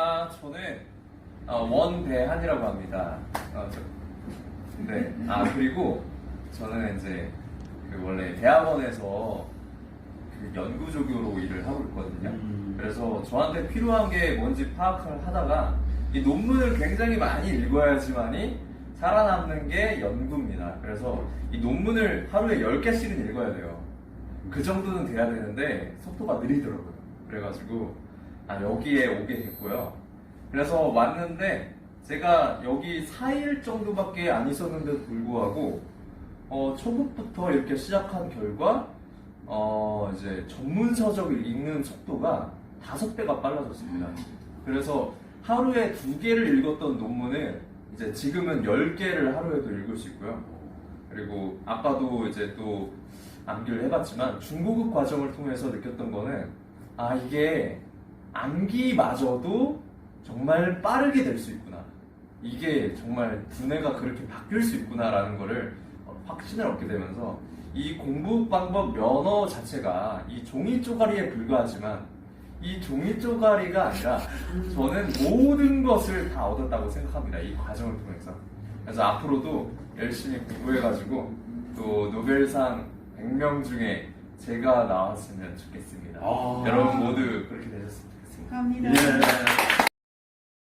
아, 저는 어, 원대한이라고 합니다. 어, 저, 네. 아, 그리고 저는 이제 그 원래 대학원에서 그 연구조교로 일을 하고 있거든요. 음. 그래서 저한테 필요한 게 뭔지 파악을 하다가 이 논문을 굉장히 많이 읽어야지만이 살아남는 게 연구입니다. 그래서 이 논문을 하루에 10개씩은 읽어야 돼요. 그 정도는 돼야 되는데 속도가 느리더라고요. 그래가지고 아 여기에 오게 됐고요. 그래서 왔는데 제가 여기 4일 정도밖에 안 있었는데도 불구하고 어, 초급부터 이렇게 시작한 결과 어, 이제 전문 서적을 읽는 속도가 다섯 배가 빨라졌습니다. 그래서 하루에 두 개를 읽었던 논문을 이제 지금은 열 개를 하루에도 읽을 수 있고요. 그리고 아까도 이제 또 암기를 해봤지만 중고급 과정을 통해서 느꼈던 거는 아 이게 암기마저도 정말 빠르게 될 수 있구나. 이게 정말 두뇌가 그렇게 바뀔 수 있구나라는 거를 어, 확신을 얻게 되면서 이 공부 방법 면허 자체가 이 종이 쪼가리에 불과하지만 이 종이 쪼가리가 아니라 저는 모든 것을 다 얻었다고 생각합니다. 이 과정을 통해서. 그래서 앞으로도 열심히 공부해가지고 또 노벨상 100명 중에 제가 나왔으면 좋겠습니다. 아. 여러분 모두 그렇게 되셨으면 좋겠습니다. 감사합니다. 예.